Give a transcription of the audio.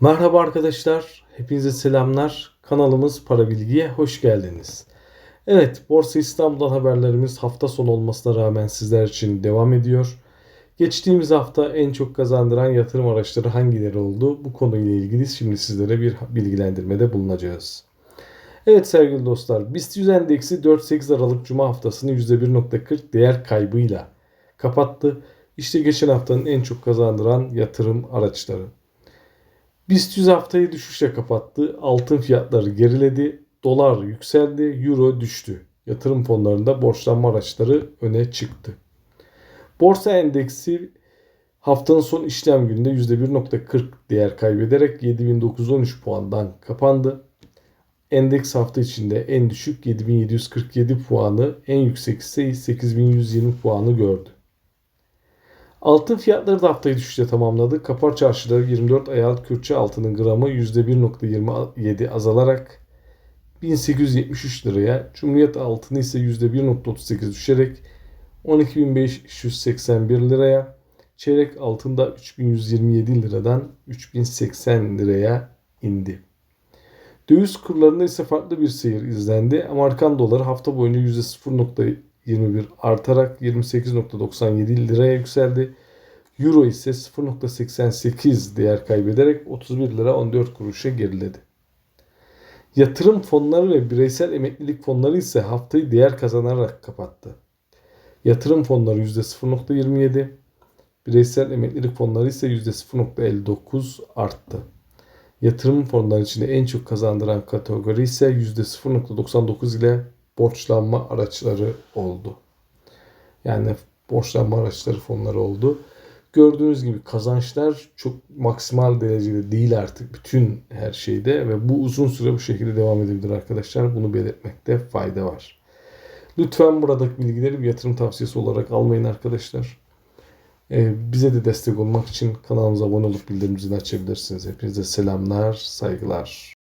Merhaba arkadaşlar, hepinize selamlar. Kanalımız Para Bilgi'ye hoş geldiniz. Evet, Borsa İstanbul'dan haberlerimiz hafta sonu olmasına rağmen sizler için devam ediyor. Geçtiğimiz hafta en çok kazandıran yatırım araçları hangileri oldu? Bu konuyla ilgili şimdi sizlere bir bilgilendirmede bulunacağız. Evet sevgili dostlar, BIST 100 endeksi 4-8 Aralık Cuma haftasını %1.40 değer kaybıyla kapattı. İşte geçen haftanın en çok kazandıran yatırım araçları. BIST 100 haftayı düşüşle kapattı. Altın fiyatları geriledi. Dolar yükseldi. Euro düştü. Yatırım fonlarında borçlanma araçları öne çıktı. Borsa endeksi haftanın son işlem gününde %1.40 değer kaybederek 7913 puandan kapandı. Endeks hafta içinde en düşük 7747 puanı, en yüksek ise 8120 puanı gördü. Altın fiyatları da haftayı düşüşle tamamladı. Kapar çarşıda 24 ayal külçe altının gramı %1.27 azalarak 1873 liraya, Cumhuriyet altını ise %1.38 düşerek 12.581 liraya, çeyrek altında 3127 liradan 3080 liraya indi. Döviz kurlarında ise farklı bir seyir izlendi. Amerikan doları hafta boyunca %0.21 artarak 28.97 liraya yükseldi. Euro ise 0.88 değer kaybederek 31 lira 14 kuruşa geriledi. Yatırım fonları ve bireysel emeklilik fonları ise haftayı değer kazanarak kapattı. Yatırım fonları %0.27, bireysel emeklilik fonları ise %0.59 arttı. Yatırım fonları içinde en çok kazandıran kategori ise %0.99 ile borçlanma araçları oldu. Yani borçlanma araçları fonları oldu. Gördüğünüz gibi kazançlar çok maksimal derecede değil artık bütün her şeyde ve bu uzun süre bu şekilde devam edebilir arkadaşlar. Bunu belirtmekte fayda var. Lütfen buradaki bilgileri bir yatırım tavsiyesi olarak almayın arkadaşlar. Ee, bize de destek olmak için kanalımıza abone olup bildirim zilini açabilirsiniz. Hepinize selamlar, saygılar.